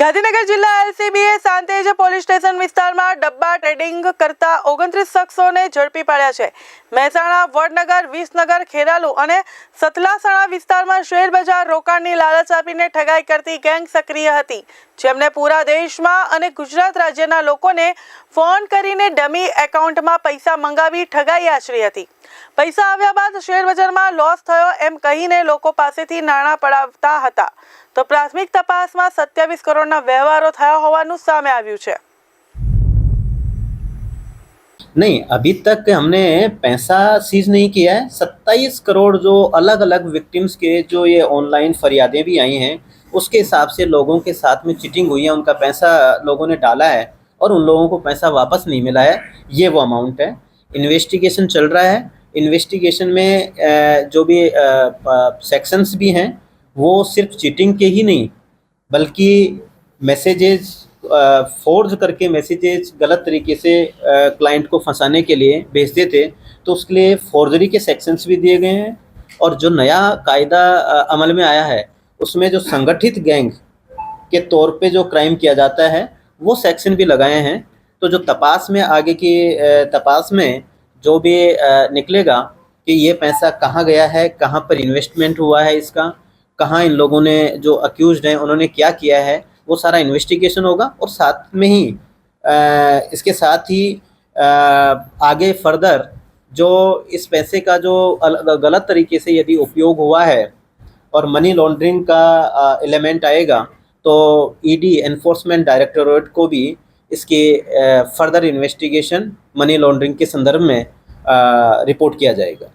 ગાંધીનગર જિલ્લા એલસીબીએ Santej police station વિસ્તારમાં ડબ્બા ટ્રેડિંગ કરતા ઓગણત્રીસ શખ્સોને ઝડપી પાડ્યા છે. મહેસાણા, વડનગર, વિસનગર, ખેરાલુ અને સતલાસણા વિસ્તારમાં શેર બજાર રોકાણની લાલચ આપીને ઠગાઈ કરતી ગેંગ સક્રિય હતી. જેમને પૂરા દેશમાં અને ગુજરાત રાજ્યના લોકોને ફોન કરીને ડમી એકાઉન્ટમાં પૈસા મંગાવી ઠગાઈ આચરી હતી. પૈસા આવ્યા બાદ શેર બજારમાં લોસ થયો એમ કહીને લોકો પાસેથી નાણાં પડાવતા હતા. તો પ્રાથમિક તપાસમાં સત્યાવીસ કરોડના વ્યવહારો થયા હોવાનું સામે આવ્યું છે नहीं अभी तक हमने पैसा सीज नहीं किया है सत्ताईस करोड़ जो अलग अलग विक्टिम्स के जो ये ऑनलाइन फरियादें भी आई हैं उसके हिसाब से लोगों के साथ में चीटिंग हुई है उनका पैसा लोगों ने डाला है और उन लोगों को पैसा वापस नहीं मिला है ये वो अमाउंट है इन्वेस्टिगेशन चल रहा है इन्वेस्टिगेशन में अ, जो भी सेक्शंस भी हैं वो सिर्फ चीटिंग के ही नहीं बल्कि मैसेजेस फोर्ज करके मैसेजेस गलत तरीके से क्लाइंट को फंसाने के लिए भेजते थे तो उसके लिए फोर्जरी के सेक्शंस भी दिए गए हैं। और जो नया कायदा अमल में आया है, उसमें जो संगठित गैंग के तौर पे जो क्राइम किया जाता है, वो सेक्शन भी लगाए हैं। तो जो तपास में आगे की तपास में जो भी निकलेगा कि ये पैसा कहाँ गया है, कहाँ पर इन्वेस्टमेंट हुआ है इसका, कहाँ इन लोगों ने जो अक्यूज हैं, उन्होंने क्या किया है वो सारा इन्वेस्टिगेशन होगा और साथ में ही अ, इसके साथ ही अ, आगे फर्दर जो इस पैसे का जो गलत तरीके से यदि उपयोग हुआ है और मनी लॉन्ड्रिंग का एलिमेंट आएगा तो ईडी एनफोर्समेंट डायरेक्टोरेट को भी इसके फर्दर इन्वेस्टिगेशन मनी लॉन्ड्रिंग के संदर्भ में रिपोर्ट किया जाएगा।